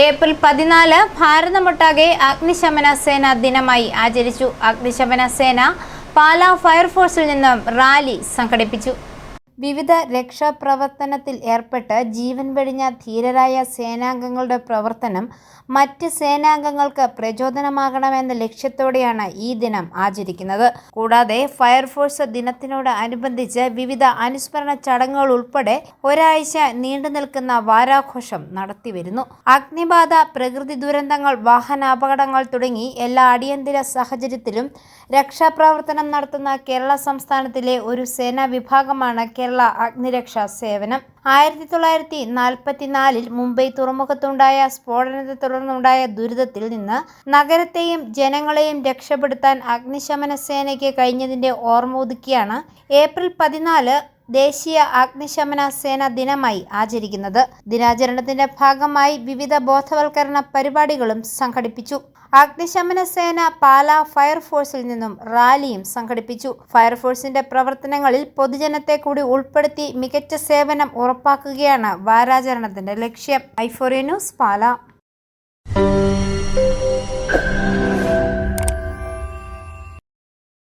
April പതിനാല് ഭാരതമൊട്ടാകെ അഗ്നിശമന സേന ദിനമായി ആചരിച്ചു. അഗ്നിശമന സേന പാലാ ഫയർഫോഴ്സിൽ നിന്നും റാലി സംഘടിപ്പിച്ചു. വിവിധ രക്ഷാപ്രവർത്തനത്തിൽ ഏർപ്പെട്ട് ജീവൻ വെടിഞ്ഞ ധീരരായ സേനാംഗങ്ങളുടെ പ്രവർത്തനം മറ്റ് സേനാംഗങ്ങൾക്ക് പ്രചോദനമാകണമെന്ന ലക്ഷ്യത്തോടെയാണ് ഈ ദിനം ആചരിക്കുന്നത്. കൂടാതെ ഫയർഫോഴ്സ് ദിനത്തിനോട് അനുബന്ധിച്ച് വിവിധ അനുസ്മരണ ചടങ്ങുകൾ ഉൾപ്പെടെ ഒരാഴ്ച നീണ്ടു നിൽക്കുന്ന വാരാഘോഷം നടത്തിവരുന്നു. അഗ്നിബാധ പ്രകൃതി ദുരന്തങ്ങൾ വാഹനാപകടങ്ങൾ തുടങ്ങി എല്ലാ അടിയന്തര സാഹചര്യത്തിലും രക്ഷാപ്രവർത്തനം നടത്തുന്ന കേരള സംസ്ഥാനത്തിലെ ഒരു സേനാ വിഭാഗമാണ് കേരള അഗ്നിരക്ഷാ സേവനം. ആയിരത്തി തൊള്ളായിരത്തി നാൽപ്പത്തിനാലിൽ മുംബൈ തുറമുഖത്തുണ്ടായ സ്ഫോടനത്തെ തുടർന്നുണ്ടായ ദുരിതത്തിൽ നിന്ന് നഗരത്തെയും ജനങ്ങളെയും രക്ഷപ്പെടുത്താൻ അഗ്നിശമന സേനയ്ക്ക് കഴിഞ്ഞതിന്റെ ഓർമ്മ ഒതുക്കിയാണ്. ഏപ്രിൽ പതിനാല് ദേശീയ അഗ്നിശമന സേന ദിനമായി ആചരിക്കുന്നത്. ദിനാചരണത്തിന്റെ ഭാഗമായി വിവിധ ബോധവൽക്കരണ പരിപാടികളും സംഘടിപ്പിച്ചു. അഗ്നിശമന സേന പാലാ ഫയർഫോഴ്സിൽ നിന്നും റാലിയും സംഘടിപ്പിച്ചു. ഫയർഫോഴ്സിന്റെ പ്രവർത്തനങ്ങളിൽ പൊതുജനത്തെ കൂടി ഉൾപ്പെടുത്തി മികച്ച സേവനം ഉറപ്പാക്കുകയാണ് വാരാചരണത്തിന്റെ ലക്ഷ്യം. ഐഫോറിയ ന്യൂസ് പാല.